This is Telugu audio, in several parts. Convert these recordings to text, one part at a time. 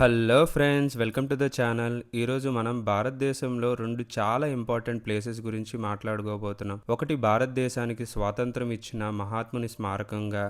Hello friends welcome to the channel. ఈరోజు మనం భారతదేశంలో రెండు చాలా ఇంపార్టెంట్ ప్లేసెస్ గురించి మాట్లాడుకోబోతున్నాం. ఒకటి భారతదేశానికి స్వాతంత్రం ఇచ్చిన మహాత్ముని స్మారకంగా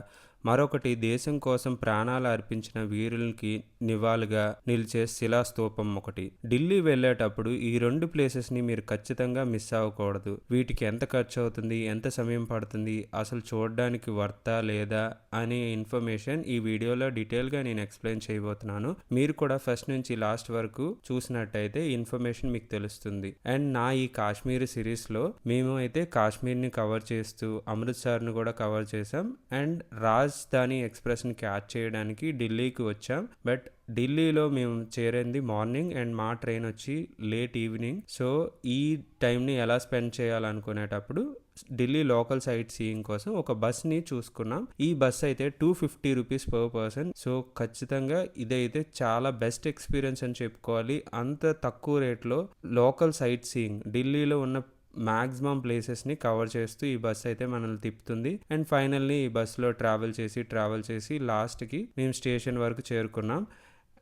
మరొకటి దేశం కోసం ప్రాణాలు అర్పించిన వీరులకి నివాళిగా నిలిచే శిలాస్తూపం ఒకటి. ఢిల్లీ వెళ్ళేటప్పుడు ఈ రెండు ప్లేసెస్ని మీరు ఖచ్చితంగా మిస్ అవ్వకూడదు. వీటికి ఎంత ఖర్చు అవుతుంది ఎంత సమయం పడుతుంది అసలు చూడడానికి వర్తా లేదా అనే ఇన్ఫర్మేషన్ ఈ వీడియోలో డీటెయిల్గా నేను ఎక్స్ప్లెయిన్ చేయబోతున్నాను. మీరు కూడా ఫస్ట్ నుంచి లాస్ట్ వరకు చూసినట్టయితే ఈ ఇన్ఫర్మేషన్ మీకు తెలుస్తుంది. అండ్ నా ఈ కాశ్మీర్ సిరీస్లో మేము అయితే కాశ్మీర్ని కవర్ చేస్తూ అమృత్సర్ను కూడా కవర్ చేసాం అండ్ రాజధాని ఎక్స్ప్రెస్ని క్యాచ్ చేయడానికి ఢిల్లీకి వచ్చాం. బట్ ఢిల్లీలో మేము చేరింది మార్నింగ్ అండ్ మా ట్రైన్ వచ్చి లేట్ ఈవినింగ్. సో ఈ టైంని ఎలా స్పెండ్ చేయాలనుకునేటప్పుడు ఢిల్లీ లోకల్ సైట్ సీయింగ్ కోసం ఒక బస్ని చూసుకున్నాం. ఈ బస్ అయితే two fifty rupees per person. So ఖచ్చితంగా ఇదైతే చాలా బెస్ట్ ఎక్స్పీరియన్స్ అని చెప్పుకోవాలి. అంత తక్కువ రేట్లో లోకల్ సైట్ సీయింగ్ ఢిల్లీలో ఉన్న మ్యాక్సిమం ప్లేసెస్ని కవర్ చేస్తూ ఈ బస్ అయితే మనల్ని తిప్పుతుంది. అండ్ ఫైనల్లీ ఈ బస్సులో ట్రావెల్ చేసి ట్రావెల్ చేసి లాస్ట్కి మేము స్టేషన్ వరకు చేరుకున్నాం.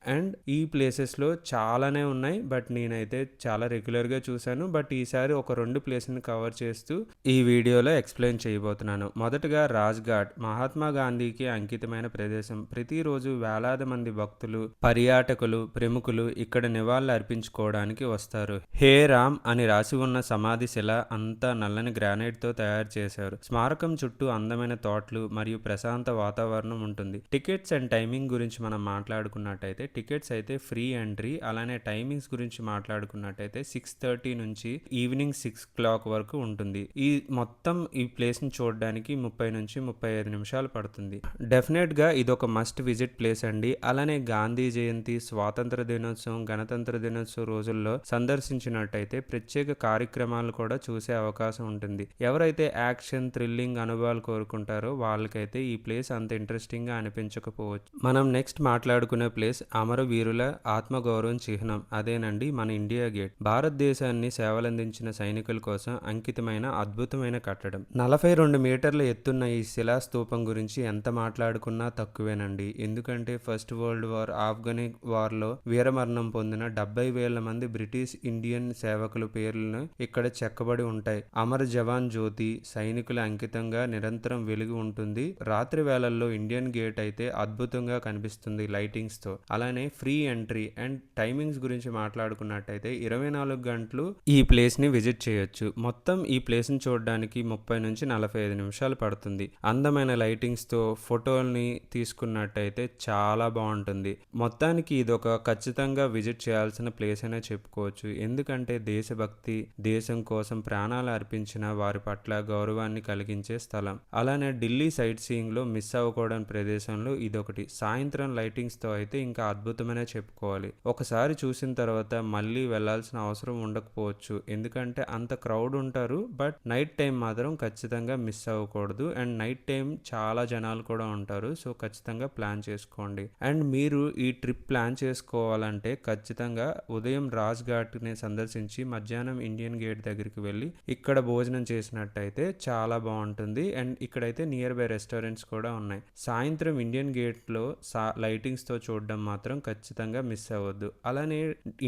అండ్ ఈ ప్లేసెస్లో చాలానే ఉన్నాయి. బట్ నేనైతే చాలా రెగ్యులర్గా చూశాను. బట్ ఈసారి ఒక రెండు ప్లేస్ని కవర్ చేస్తూ ఈ వీడియోలో ఎక్స్ప్లెయిన్ చేయబోతున్నాను. మొదటగా రాజ్ఘాట్. మహాత్మా గాంధీకి అంకితమైన ప్రదేశం. ప్రతిరోజు వేలాది మంది భక్తులు పర్యాటకులు ప్రముఖులు ఇక్కడ నివాళులు అర్పించుకోవడానికి వస్తారు. హే రామ్ అని రాసి ఉన్న సమాధి శిల అంతా నల్లని గ్రానైట్తో తయారు చేశారు. స్మారకం చుట్టూ అందమైన తోటలు మరియు ప్రశాంత వాతావరణం ఉంటుంది. టికెట్స్ అండ్ టైమింగ్ గురించి మనం మాట్లాడుకున్నట్టయితే టికెట్స్ అయితే ఫ్రీ ఎంట్రీ. అలానే టైమింగ్స్ గురించి మాట్లాడుకున్నట్టయితే సిక్స్ థర్టీ నుంచి ఈవినింగ్ సిక్స్ క్లాక్ వరకు ఉంటుంది. ఈ మొత్తం ఈ ప్లేస్ని చూడడానికి ముప్పై నుంచి ముప్పై ఐదు నిమిషాలు పడుతుంది. డెఫినెట్గా ఇది ఒక మస్ట్ విజిట్ ప్లేస్ అండి. అలానే గాంధీ జయంతి స్వాతంత్ర దినోత్సవం గణతంత్ర దినోత్సవం రోజుల్లో సందర్శించినట్టయితే ప్రత్యేక కార్యక్రమాలు కూడా చూసే అవకాశం ఉంటుంది. ఎవరైతే యాక్షన్ థ్రిల్లింగ్ అనుభవాలు కోరుకుంటారో వాళ్ళకైతే ఈ ప్లేస్ అంత ఇంట్రెస్టింగ్గా అనిపించకపోవచ్చు. మనం నెక్స్ట్ మాట్లాడుకునే ప్లేస్ అమరవీరుల ఆత్మగౌరవం చిహ్నం. అదేనండి మన ఇండియా గేట్. భారతదేశాన్ని సేవలందించిన సైనికుల కోసం అంకితమైన అద్భుతమైన కట్టడం. నలభై రెండు మీటర్ల ఎత్తున్న ఈ శిలాస్తూపం గురించి ఎంత మాట్లాడుకున్నా తక్కువేనండి. ఎందుకంటే ఫస్ట్ వరల్డ్ వార్ ఆఫ్ఘనిక్ వార్లో వీరమరణం పొందిన డెబ్బై వేల మంది బ్రిటిష్ ఇండియన్ సేవకుల పేర్లను ఇక్కడ చెక్కబడి ఉంటాయి. అమర్ జవాన్ జ్యోతి సైనికుల అంకితంగా నిరంతరం వెలుగు ఉంటుంది. రాత్రి వేళల్లో ఇండియన్ గేట్ అయితే అద్భుతంగా కనిపిస్తుంది లైటింగ్స్తో. అలా అలానే ఫ్రీ ఎంట్రీ అండ్ టైమింగ్స్ గురించి మాట్లాడుకున్నట్టయితే ఇరవై నాలుగు గంటలు ఈ ప్లేస్ని విజిట్ చేయొచ్చు. మొత్తం ఈ ప్లేస్ని చూడడానికి ముప్పై నుంచి నలభై ఐదు నిమిషాలు పడుతుంది. అందమైన లైటింగ్స్తో ఫోటోల్ని తీసుకున్నట్టయితే చాలా బాగుంటుంది. మొత్తానికి ఇది ఒక ఖచ్చితంగా విజిట్ చేయాల్సిన ప్లేస్ అనే చెప్పుకోవచ్చు. ఎందుకంటే దేశభక్తి దేశం కోసం ప్రాణాలు అర్పించిన వారి పట్ల గౌరవాన్ని కలిగించే స్థలం. అలానే ఢిల్లీ సైట్ సీయింగ్లో మిస్ అవ్వకూడని ప్రదేశంలో ఇదొకటి. సాయంత్రం లైటింగ్స్తో అయితే ఇంకా అద్భుతమనే చెప్పుకోవాలి. ఒకసారి చూసిన తర్వాత మళ్ళీ వెళ్ళాల్సిన అవసరం ఉండకపోవచ్చు. ఎందుకంటే అంత క్రౌడ్ ఉంటారు బట్ నైట్ టైం మాత్రం ఖచ్చితంగా మిస్ అవ్వకూడదు. అండ్ నైట్ టైం చాలా జనాలు కూడా ఉంటారు సో ఖచ్చితంగా ప్లాన్ చేసుకోండి. అండ్ మీరు ఈ ట్రిప్ ప్లాన్ చేసుకోవాలంటే ఖచ్చితంగా ఉదయం రాజ్ ఘాట్ని సందర్శించి మధ్యాహ్నం ఇండియన్ గేట్ దగ్గరికి వెళ్ళి ఇక్కడ భోజనం చేసినట్టయితే చాలా బాగుంటుంది. అండ్ ఇక్కడైతే నియర్ బై రెస్టారెంట్స్ కూడా ఉన్నాయి. సాయంత్రం ఇండియన్ గేట్లో సా లైటింగ్స్తో చూడడం మాత్రం మాత్రం ఖచ్చితంగా మిస్ అవ్వద్దు. అలానే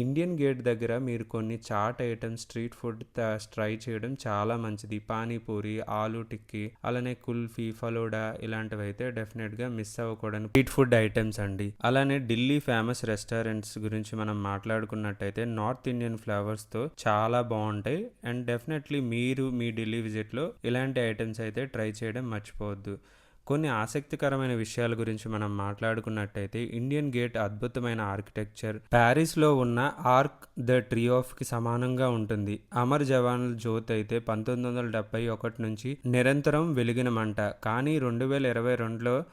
ఇండియన్ గేట్ దగ్గర మీరు కొన్ని chaat items street food try చేయడం చాలా మంచిది. పానీపూరి ఆలు టిక్కీ అలానే కుల్ఫీ ఫలోడా ఇలాంటివి అయితే డెఫినెట్గా మిస్ అవ్వకూడదు. స్ట్రీట్ ఫుడ్ ఐటమ్స్ అండి. అలానే ఢిల్లీ ఫేమస్ రెస్టారెంట్స్ గురించి మనం మాట్లాడుకున్నట్టయితే నార్త్ ఇండియన్ ఫ్లేవర్స్తో చాలా బాగుంటాయి. అండ్ డెఫినెట్లీ మీరు మీ ఢిల్లీ విజిట్లో ఇలాంటి ఐటమ్స్ అయితే ట్రై చేయడం మర్చిపోవద్దు. కొన్ని ఆసక్తికరమైన విషయాల గురించి మనం మాట్లాడుకున్నట్టయితే ఇండియన్ గేట్ అద్భుతమైన ఆర్కిటెక్చర్. ప్యారిస్లో ఉన్న ఆర్క్ ద ట్రీ ఆఫ్కి సమానంగా ఉంటుంది. అమర్ జవాన్ల జ్యోత్ అయితే పంతొమ్మిది వందల డెబ్బై ఒకటి నుంచి నిరంతరం వెలిగిన మంట. కానీ రెండు వేల ఇరవై రెండులో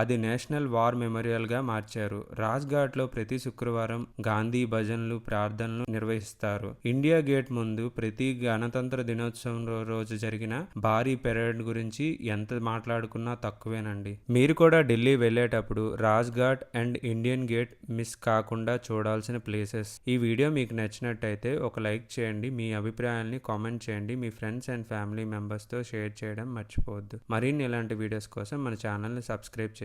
అది నేషనల్ వార్ మెమోరియల్గా మార్చారు. రాజ్ఘాట్లో ప్రతి శుక్రవారం గాంధీ భజనలు ప్రార్థనలు నిర్వహిస్తారు. ఇండియా గేట్ ముందు ప్రతి గణతంత్ర దినోత్సవం రోజు జరిగిన భారీ పెరేడ్ గురించి ఎంత మాట్లాడుకున్నా తక్కువేనండి. మీరు కూడా ఢిల్లీ వెళ్ళేటప్పుడు Rajghat and Indian gate miss కాకుండా చూడాల్సిన ప్లేసెస్. ఈ వీడియో మీకు నచ్చినట్టయితే ఒక లైక్ చేయండి మీ అభిప్రాయాల్ని కామెంట్ చేయండి మీ ఫ్రెండ్స్ అండ్ ఫ్యామిలీ మెంబర్స్తో షేర్ చేయడం మర్చిపోవద్దు. మరిన్ని ఇలాంటి వీడియోస్ కోసం మన ఛానల్ని సబ్స్క్రైబ్ చేయండి.